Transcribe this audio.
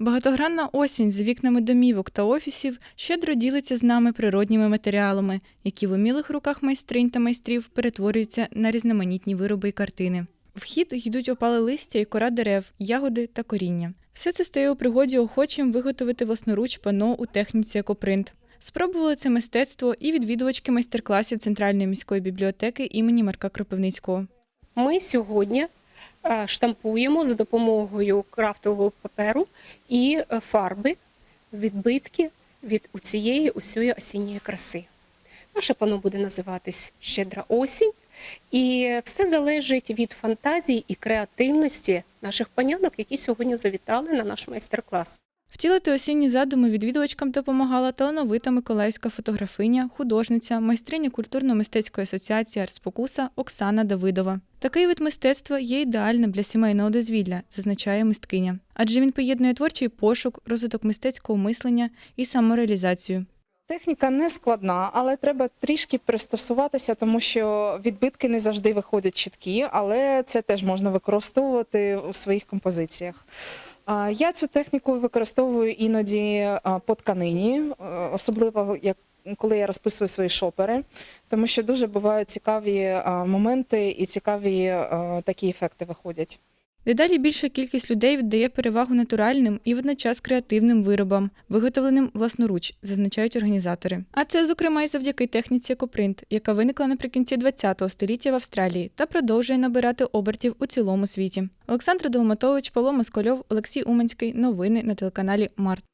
Багатогранна осінь з вікнами домівок та офісів щедро ділиться з нами природніми матеріалами, які в умілих руках майстринь та майстрів перетворюються на різноманітні вироби і картини. В хід йдуть опали листя і кора дерев, ягоди та коріння. Все це стає у пригоді охочим виготовити власноруч пано у техніці екопринт. Спробували це мистецтво і відвідувачки майстер-класів Центральної міської бібліотеки імені Марка Кропивницького. Ми сьогодні штампуємо за допомогою крафтового паперу і е, фарби відбитки від цієї усієї осінньої краси. Наше пано буде називатись Щедра осінь, і все залежить від фантазії і креативності наших панянок, які сьогодні завітали на наш майстер-клас. Втілити осінні задуми відвідувачкам допомагала талановита миколаївська фотографиня, художниця, майстриня культурно-мистецької асоціації «Артспокуса» Оксана Давидова. Такий вид мистецтва є ідеальним для сімейного дозвілля, зазначає мисткиня, адже він поєднує творчий пошук, розвиток мистецького мислення і самореалізацію. Техніка не складна, але треба трішки пристосуватися, тому що відбитки не завжди виходять чіткі, але це теж можна використовувати у своїх композиціях. Я цю техніку використовую іноді по тканині, е, особливо як коли я розписую свої шопери, тому що дуже бувають цікаві моменти і цікаві такі ефекти виходять. Дедалі більша кількість людей віддає перевагу натуральним і водночас креативним виробам, виготовленим власноруч, зазначають організатори. А це, зокрема, і завдяки техніці екопринт, яка виникла наприкінці ХХ століття в Австралії та продовжує набирати обертів у цілому світі. Олександр Долматович, Павло Москольов, Олексій Уманський. Новини на телеканалі Март.